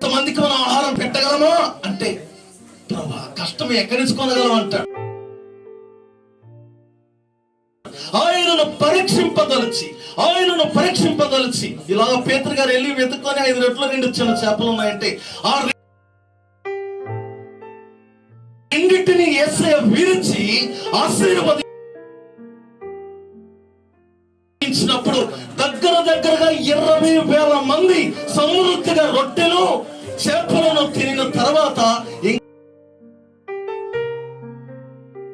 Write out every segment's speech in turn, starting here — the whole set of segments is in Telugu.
ఎంతమందికి మనం ఆహారం పెట్టగలమా? అంటే ప్రభా కష్టం ఎక్కడించుకోగలం నుంచి అంటాడు. ఆయనను పరీక్షింపదలిచి ఆయనను పరీక్షింపదలిచి. ఇలా పేతరు గారు వెళ్ళి వెతుక్కొని ఐదు రెట్లు రెండు చిన్న చేపలు ఉన్నాయంటే ఆ రెండింటిని ఏసయ విరిచి ఆశీర్వదించినప్పుడు దగ్గర దగ్గరగా ఇరవై వేల మంది సమృద్ధిగా రొట్టెలు చేపలను తినిన తర్వాత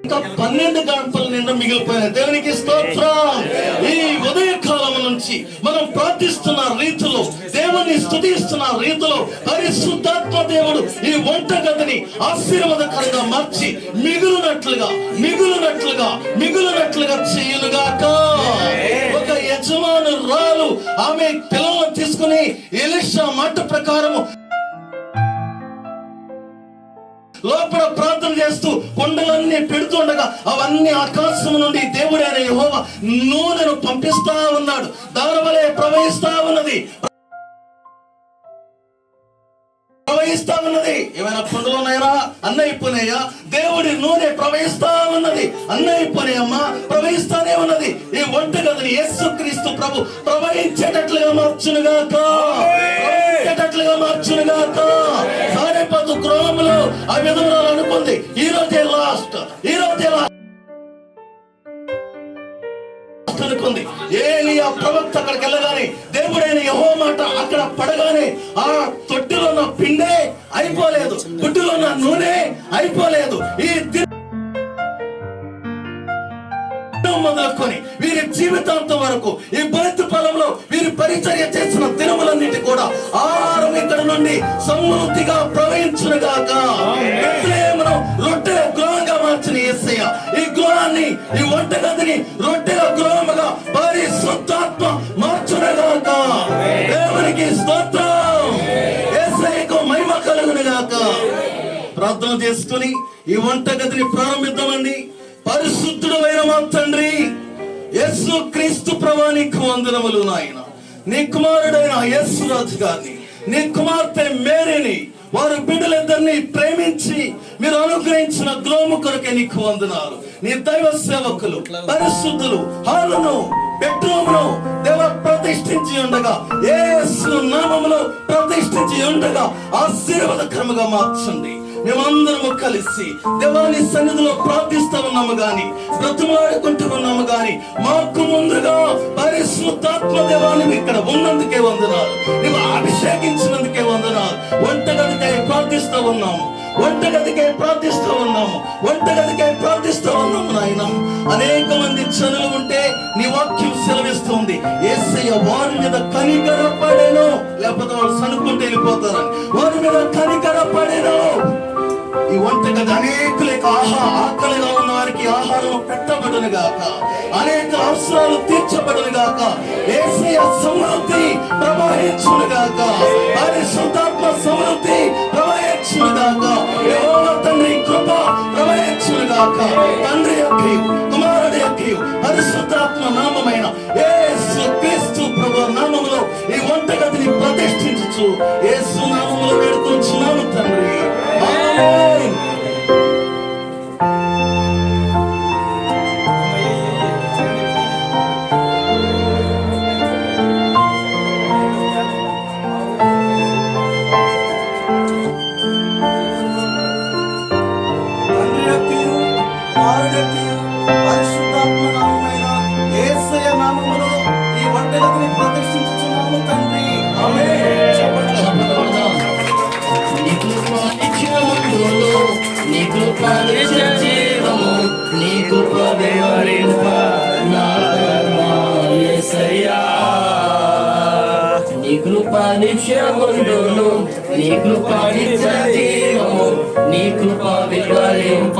ఇంకా పన్నెండు గంటల నిండా మిగిలిపోయిన దేవునికి స్తోత్రం. ఈ ఉదయ కాలం నుంచి మనం ప్రార్థిస్తున్న రీతిలో దేవుని స్తుతిస్తున్న రీతిలో పరిశుద్ధాత్మ దేవుడు ఈ వంట గదిని ఆశీర్వాదకరంగా మార్చి మిగులునట్లుగా మిగులునట్లుగా మిగులునట్లుగా చేయునుగాక. ఒక యజమానురాలు ఆమె పిల్లలను తీసుకుని ఎలిషా లోపల ప్రార్థన చేస్తూ కొండలన్నీ పెడుతుండగా అవన్నీ ఆకాశం నుండి దేవుడైన యహోవ నూనెను పంపిస్తా ఉన్నాడు. దాని ప్రవహిస్తా ఉన్నది. ప్రవహిస్తా ఉన్నది. ఏమైనా కొండలు ఉన్నాయరా? అన్న దేవుడి నూనె ప్రవహిస్తా ఉన్నది. అన్న ప్రవహిస్తానే ఉన్నది. ఈ వంట గదిని యేసు క్రీస్తు ప్రభు ప్రవహించేటట్లుగా మార్చునుగాక. ప్రవహించేటట్లుగా మార్చునుగాక సారేపదు గృహంలో ఆ విధంగా అనుకుంది. ఈ రోజే లాస్ట్. ఈ రోజే లాస్ట్ అనుకుంది. ఏలియా ప్రవక్త అక్కడికి వెళ్ళగానే దేవుడైన యహో మాట అక్కడ పడగానే ఆ తొట్టిలో ఉన్న పిండే అయిపోలేదు. గుడ్డులో ఉన్న నూనె అయిపోలేదు. మొదలుకొని వీరి జీవితాంతం వరకు ఈ బయతు పొలంలో వీరి పరిచర్య చేసిన దినములన్నిటి కూడా ఆహారం ఇక్కడ నుండి సమృద్ధిగా ప్రవహించునుగాక బెత్లెహేమును రొట్టెల గృహంగా మార్చిన యేసయ్య ఈ గృహాన్ని ఈ వంట గదిని రొట్టెల గృహముగా పరిశుద్ధాత్మ మార్చునుగాక దేవునికి స్తోత్రం. యేసయ్యకు మహిమ కలుగునుగాక ప్రార్థన చేసుకుని ఈ వంట గదిని ప్రారంభిద్దామండి. పరిశుద్ధుడు మా తండ్రి యస్సు క్రీస్తు ప్రభానికి వందనములు నాయన. నీ కుమారుడైన యస్సు రాజు గారిని నీ కుమార్తె మేరీని వారు బిడ్డలిద్దరిని ప్రేమించి మీరు అనుగ్రహించిన గ్రోము కొరకే నీకు వందనాలు. నీ దైవ సేవకులు పరిశుద్ధులు హాలును బెడ్రూమ్ను దేవ ప్రతిష్ఠించి ఉండగా ఏ నామములో ప్రతిష్ఠించి ఉండగా ఆశీర్వాదకరముగా మార్చండి. మేమందరము కలిసి దేవాని సన్నిధిలో ప్రార్థిస్తా ఉన్నాము గాని బ్రతుమాడుకుంటూ ఉన్నాము గాని మాకు ముందుగా పరిశుద్ధాత్మ దేవాన్ని ఇక్కడ ఉన్నందుకే వందనాలు. నువ్వు అభిషేకించినందుకే వందనాలు. వంటగదికై ప్రార్థిస్తూ ఉన్నాము. వంటగదికై ప్రార్థిస్తూ ఉన్నాము. వంటగదికై ప్రార్థిస్తూ ఉన్నాము నాయన. అనేక మంది చనులు ఉంటే నీ వాక్యం సెలవిస్తుంది. ఏసయ్య వారి మీద కనికరపడేను లేకపోతే వాళ్ళు సనుకుంటే వెళ్ళిపోతారని. వారి మీద కనికరపడేను ఈ వంటగది అనేకులకు ఆహా ఆకలిగా ఉన్న వారికి ఆహారం పెట్టబడును గాక అనేక అవసరాలు తీర్చబడును గాక ఏసయ సమృద్ధి ప్రవహించును గాక పరిశుద్ధాత్మ సమృద్ధి ప్రవహించును గాక తండ్రి కృప ప్రవహించును గాక తండ్రి యొక్క కుమారుడి యొక్క పరిశుద్ధాత్మ నామమైన యేసు క్రీస్తు ప్రభు నామములో ఈ వంటగదిని ప్రతిష్ఠించు యేసు కుమారుడి పరిశుద్ధాత్మ నామమైన యేసయ్య నామములో ఈ వంటలకు ప్రతిష్ఠించుచున్నాము తండ్రి ఆమేన్. నీ కృప నీ కృప నిత్య జీవము, నీ కృప వివరింప నా కర్మ యేసయ్యా. నీ కృప నిత్యముందును, నీ కృప నిత్య జీవము, నీ కృప వివరింప